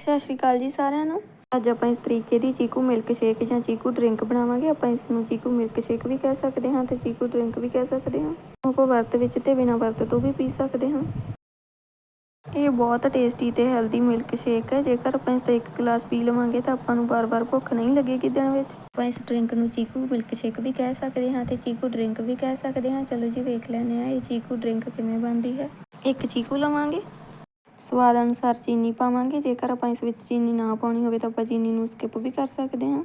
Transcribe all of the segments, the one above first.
ਸਤਿ ਸ਼੍ਰੀ ਅਕਾਲ ਜੀ ਸਾਰਿਆਂ ਨੂੰ। ਅੱਜ ਆਪਾਂ ਇਸ ਤਰੀਕੇ ਦੀ ਚੀਕੂ ਮਿਲਕ ਸ਼ੇਕ ਜਾਂ ਚੀਕੂ ਡਰਿੰਕ ਬਣਾਵਾਂਗੇ। ਆਪਾਂ ਇਸ ਨੂੰ ਚੀਕੂ ਮਿਲਕ ਸ਼ੇਕ ਵੀ ਕਹਿ ਸਕਦੇ ਹਾਂ ਤੇ ਚੀਕੂ ਡਰਿੰਕ ਵੀ ਕਹਿ ਸਕਦੇ ਹਾਂ। ਆਪਾਂ ਵਰਤ ਵਿੱਚ ਤੇ ਬਿਨਾਂ ਵਰਤ ਤੋਂ ਵੀ ਪੀ ਸਕਦੇ ਹਾਂ। ਇਹ ਬਹੁਤ ਟੇਸਟੀ ਤੇ ਹੈਲਦੀ ਮਿਲਕ ਸ਼ੇਕ ਹੈ। ਜੇਕਰ ਆਪਾਂ ਇਸ ਦਾ ਇੱਕ ਗਲਾਸ ਪੀ ਲਵਾਂਗੇ ਤਾਂ ਆਪਾਂ ਨੂੰ ਬਾਰ-ਬਾਰ ਭੁੱਖ ਨਹੀਂ ਲੱਗੇਗੀ ਦਿਨ ਵਿੱਚ। ਆਪਾਂ ਇਸ ਡਰਿੰਕ ਨੂੰ ਚੀਕੂ ਮਿਲਕ ਸ਼ੇਕ ਵੀ ਕਹਿ ਸਕਦੇ ਹਾਂ ਤੇ ਚੀਕੂ ਡਰਿੰਕ ਵੀ ਕਹਿ ਸਕਦੇ ਹਾਂ। ਚਲੋ ਜੀ ਵੇਖ ਲੈਂਦੇ ਹਾਂ ਇਹ ਚੀਕੂ ਡਰਿੰਕ ਕਿਵੇਂ ਬਣਦੀ ਹੈ। ਇੱਕ ਚੀਕੂ ਲਵਾਂਗੇ। ਸਵਾਦ ਅਨੁਸਾਰ ਚੀਨੀ ਪਾਵਾਂਗੇ। ਜੇਕਰ ਆਪਾਂ ਇਸ ਵਿੱਚ ਚੀਨੀ ਨਾ ਪਾਉਣੀ ਹੋਵੇ ਤਾਂ ਆਪਾਂ ਚੀਨੀ ਨੂੰ ਸਕਿਪ ਵੀ ਕਰ ਸਕਦੇ ਹਾਂ।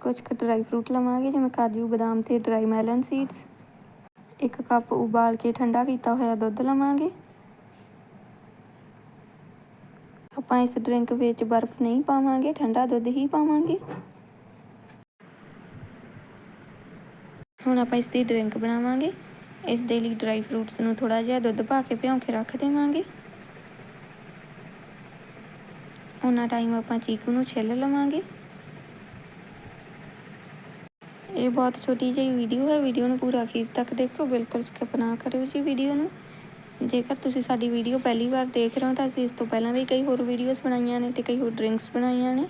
ਕੁਝ ਕੁ ਡਰਾਈ ਫਰੂਟ ਲਵਾਂਗੇ, ਜਿਵੇਂ ਕਾਜੂ, ਬਦਾਮ ਤੇ ਡਰਾਈ ਮੈਲਨ ਸੀਡਸ ਇੱਕ ਕੱਪ ਉਬਾਲ ਕੇ ਠੰਡਾ ਕੀਤਾ ਹੋਇਆ ਦੁੱਧ ਲਵਾਂਗੇ। ਆਪਾਂ ਇਸ ਡਰਿੰਕ ਵਿੱਚ ਬਰਫ਼ ਨਹੀਂ ਪਾਵਾਂਗੇ, ਠੰਡਾ ਦੁੱਧ ਹੀ ਪਾਵਾਂਗੇ। ਹੁਣ ਆਪਾਂ ਇਸ ਦੀ ਡਰਿੰਕ ਬਣਾਵਾਂਗੇ। ਇਸ ਦੇ ਲਈ ਡਰਾਈ ਫਰੂਟਸ ਨੂੰ ਥੋੜਾ ਜਿਹਾ ਦੁੱਧ ਪਾ ਕੇ ਭਿਉਂ ਕੇ ਰੱਖ ਦੇਵਾਂਗੇ। ਉਹਨਾਂ ਟਾਈਮ ਆਪਾਂ ਚੀਕੂ ਨੂੰ ਛਿੱਲ ਲਵਾਂਗੇ। ਇਹ ਬਹੁਤ ਛੋਟੀ ਜਿਹੀ ਵੀਡੀਓ ਹੈ। ਵੀਡੀਓ ਨੂੰ ਪੂਰਾ ਅਖੀਰ ਤੱਕ ਦੇਖੋ। ਬਿਲਕੁਲ ਸਕਿਪ ਨਾ ਕਰਿਓ ਜੀ ਵੀਡੀਓ ਨੂੰ। ਜੇਕਰ ਤੁਸੀਂ ਸਾਡੀ ਵੀਡੀਓ ਪਹਿਲੀ ਵਾਰ ਦੇਖ ਰਹੇ ਹੋ, ਤਾਂ ਅਸੀਂ ਇਸ ਤੋਂ ਪਹਿਲਾਂ ਵੀ ਕਈ ਹੋਰ ਵੀਡੀਓਜ਼ ਬਣਾਈਆਂ ਨੇ ਤੇ ਕਈ ਹੋਰ ਡਰਿੰਕਸ ਬਣਾਈਆਂ ਨੇ।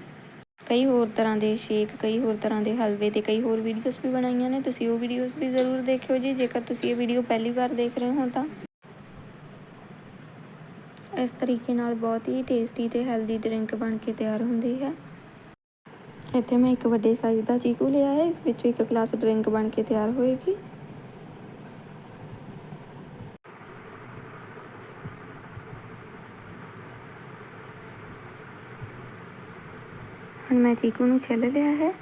ਕਈ ਹੋਰ ਤਰ੍ਹਾਂ ਦੇ ਸ਼ੇਕ ਕਈ ਹੋਰ ਤਰ੍ਹਾਂ ਦੇ ਹਲਵੇ ਤੇ ਕਈ ਹੋਰ ਵੀਡੀਓਜ਼ ਵੀ ਬਣਾਈਆਂ ਨੇ। ਤੁਸੀਂ ਉਹ ਵੀਡੀਓਜ਼ ਵੀ ਜ਼ਰੂਰ ਦੇਖਿਓ ਜੀ। ਜੇਕਰ ਤੁਸੀਂ ਇਹ ਵੀਡੀਓ ਪਹਿਲੀ ਵਾਰ ਦੇਖ ਰਹੇ ਹੋ, ਤਾਂ ਇਸ ਤਰੀਕੇ ਨਾਲ ਬਹੁਤ ਹੀ ਟੇਸਟੀ ਤੇ ਹੈਲਦੀ ਡਰਿੰਕ ਬਣ ਕੇ ਤਿਆਰ ਹੁੰਦੀ ਹੈ। ਇੱਥੇ ਮੈਂ ਇੱਕ ਵੱਡੇ ਸਾਈਜ਼ ਦਾ ਚੀਕੂ ਲਿਆ ਹੈ, ਇਸ ਵਿੱਚੋਂ ਇੱਕ ਗਲਾਸ ਡਰਿੰਕ ਬਣ ਕੇ ਤਿਆਰ ਹੋਏਗੀ। ਹੁਣ ਮੈਂ ਚੀਕੂ ਨੂੰ ਛਿੱਲ ਲਿਆ ਹੈ।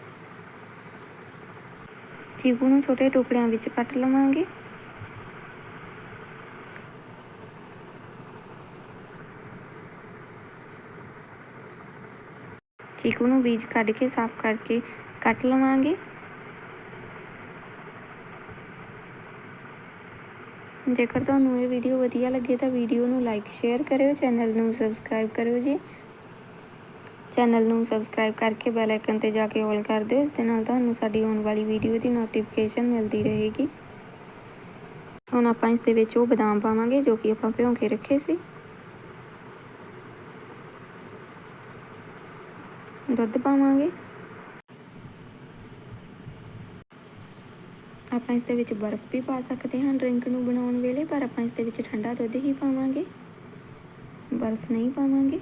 ਚੀਕੂ ਨੂੰ ਛੋਟੇ ਟੁਕੜਿਆਂ ਵਿੱਚ ਕੱਟ ਲਵਾਂਗੇ। ਚੀਕੂ ਨੂੰ ਬੀਜ ਕੱਢ ਕੇ ਸਾਫ਼ ਕਰਕੇ ਕੱਟ ਲਵਾਂਗੇ। ਜੇਕਰ ਤੁਹਾਨੂੰ ਇਹ ਵੀਡੀਓ ਵਧੀਆ ਲੱਗੇ ਤਾਂ ਵੀਡੀਓ ਨੂੰ ਲਾਈਕ, ਸ਼ੇਅਰ ਕਰਿਓ, ਚੈਨਲ ਨੂੰ ਸਬਸਕ੍ਰਾਈਬ ਕਰਿਓ ਜੀ। ਚੈਨਲ ਨੂੰ ਸਬਸਕ੍ਰਾਈਬ ਕਰਕੇ ਬੈਲ ਆਈਕਨ ਤੇ ਜਾ ਕੇ ਆਲ ਕਰ ਦਿਓ, ਇਸ ਦੇ ਨਾਲ ਤੁਹਾਨੂੰ ਸਾਡੀ ਆਉਣ ਵਾਲੀ ਵੀਡੀਓ ਦੀ ਨੋਟੀਫਿਕੇਸ਼ਨ ਮਿਲਦੀ ਰਹੇਗੀ। ਹੁਣ ਆਪਾਂ ਇਸ ਦੇ ਵਿੱਚ ਉਹ ਬਦਾਮ ਪਾਵਾਂਗੇ ਜੋ ਕਿ ਆਪਾਂ ਭਿਉਂ ਕੇ ਰੱਖੇ ਸੀ। ਦੁੱਧ ਪਾਵਾਂਗੇ। ਆਪਾਂ ਇਸ ਦੇ ਵਿੱਚ ਬਰਫ਼ ਵੀ ਪਾ ਸਕਦੇ ਹਾਂ ਡਰਿੰਕ ਨੂੰ ਬਣਾਉਣ ਵੇਲੇ, ਪਰ ਆਪਾਂ ਇਸ ਦੇ ਵਿੱਚ ਠੰਡਾ ਦੁੱਧ ਹੀ ਪਾਵਾਂਗੇ। ਬਰਫ਼ ਨਹੀਂ ਪਾਵਾਂਗੇ।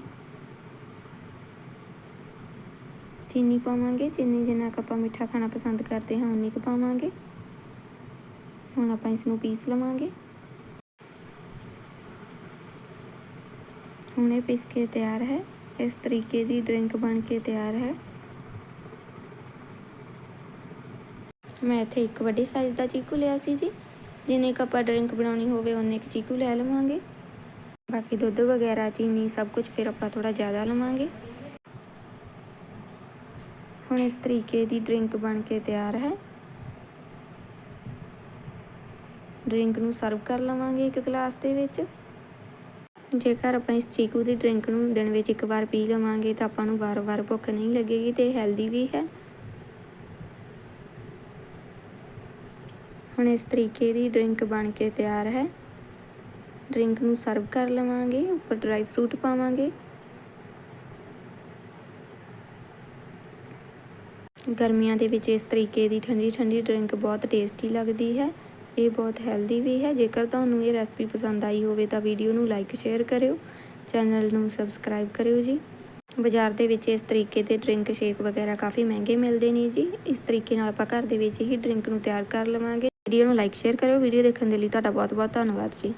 ਚੀਨੀ ਪਾਵਾਂਗੇ, ਚੀਨੀ ਜਿੰਨਾ ਕੁ ਆਪਾਂ ਮਿੱਠਾ ਖਾਣਾ ਪਸੰਦ ਕਰਦੇ ਹਾਂ, ਉਨੀ ਕੁ ਪਾਵਾਂਗੇ। ਹੁਣ ਆਪਾਂ ਇਸ ਨੂੰ ਪੀਸ ਲਵਾਂਗੇ। ਹੁਣ ਇਹ ਪੀਸ ਕੇ ਤਿਆਰ ਹੈ। ਇਸ ਤਰੀਕੇ ਦੀ ਡਰਿੰਕ ਬਣ ਕੇ ਤਿਆਰ ਹੈ। ਮੈਂ ਇੱਥੇ ਇੱਕ ਵੱਡੇ ਸਾਈਜ਼ ਦਾ ਚੀਕੂ ਲਿਆ ਸੀ ਜੀ। ਜਿੰਨੇ ਕ ਆਪਾਂ ਡਰਿੰਕ ਬਣਾਉਣੀ ਹੋਵੇ ਉਹਨੇ ਕ ਚੀਕੂ ਲੈ ਲਵਾਂਗੇ। ਬਾਕੀ ਦੁੱਧ ਵਗੈਰਾ, ਚੀਨੀ ਸਭ ਕੁਝ ਫਿਰ ਆਪਾਂ ਥੋੜਾ ਜ਼ਿਆਦਾ ਲਵਾਂਗੇ। ਹੁਣ ਇਸ ਤਰੀਕੇ ਦੀ ਡਰਿੰਕ ਬਣ ਕੇ ਤਿਆਰ ਹੈ। ਡਰਿੰਕ ਨੂੰ ਸਰਵ ਕਰ ਲਵਾਂਗੇ ਇੱਕ ਗਲਾਸ ਦੇ ਵਿੱਚ। ਜੇਕਰ ਆਪਾਂ ਇਸ ਚੀਕੂ ਦੀ ਡਰਿੰਕ ਨੂੰ ਦਿਨ ਵਿੱਚ ਇੱਕ ਵਾਰ ਪੀ ਲਵਾਂਗੇ ਤਾਂ ਆਪਾਂ ਨੂੰ ਵਾਰ-ਵਾਰ ਭੁੱਖ ਨਹੀਂ ਲੱਗੇਗੀ ਤੇ ਹੈਲਦੀ ਵੀ ਹੈ। ਹੁਣ ਇਸ ਤਰੀਕੇ ਦੀ ਡਰਿੰਕ ਬਣ ਕੇ ਤਿਆਰ ਹੈ। ਡਰਿੰਕ ਨੂੰ ਸਰਵ ਕਰ ਲਵਾਂਗੇ, ਉੱਪਰ ਡਰਾਈ ਫਰੂਟ ਪਾਵਾਂਗੇ। ਗਰਮੀਆਂ ਦੇ ਵਿੱਚ ਇਸ ਤਰੀਕੇ ਦੀ ਠੰਡੀ ਠੰਡੀ ਡਰਿੰਕ ਬਹੁਤ ਟੇਸਟੀ ਲੱਗਦੀ ਹੈ। ਇਹ ਬਹੁਤ ਹੈਲਦੀ ਵੀ ਹੈ। ਜੇਕਰ ਤੁਹਾਨੂੰ ਇਹ ਰੈਸਪੀ ਪਸੰਦ ਆਈ ਹੋਵੇ ਤਾਂ ਵੀਡੀਓ ਨੂੰ ਲਾਈਕ ਸ਼ੇਅਰ ਕਰਿਓ। ਚੈਨਲ ਨੂੰ ਸਬਸਕ੍ਰਾਈਬ ਕਰਿਓ ਜੀ। ਬਾਜ਼ਾਰ ਦੇ ਵਿੱਚ ਇਸ ਤਰੀਕੇ ਦੇ ਡਰਿੰਕ ਸ਼ੇਕ ਵਗੈਰਾ ਕਾਫੀ ਮਹਿੰਗੇ ਮਿਲਦੇ ਨੇ ਜੀ। ਇਸ ਤਰੀਕੇ ਨਾਲ ਆਪਾਂ ਘਰ ਦੇ ਵਿੱਚ ਹੀ ਡਰਿੰਕ ਨੂੰ ਤਿਆਰ ਕਰ ਲਵਾਂਗੇ। ਵੀਡੀਓ ਨੂੰ ਲਾਈਕ ਸ਼ੇਅਰ ਕਰਿਓ। ਵੀਡੀਓ ਦੇਖਣ ਦੇ ਲਈ ਤੁਹਾਡਾ ਬਹੁਤ ਬਹੁਤ ਧੰਨਵਾਦ ਜੀ।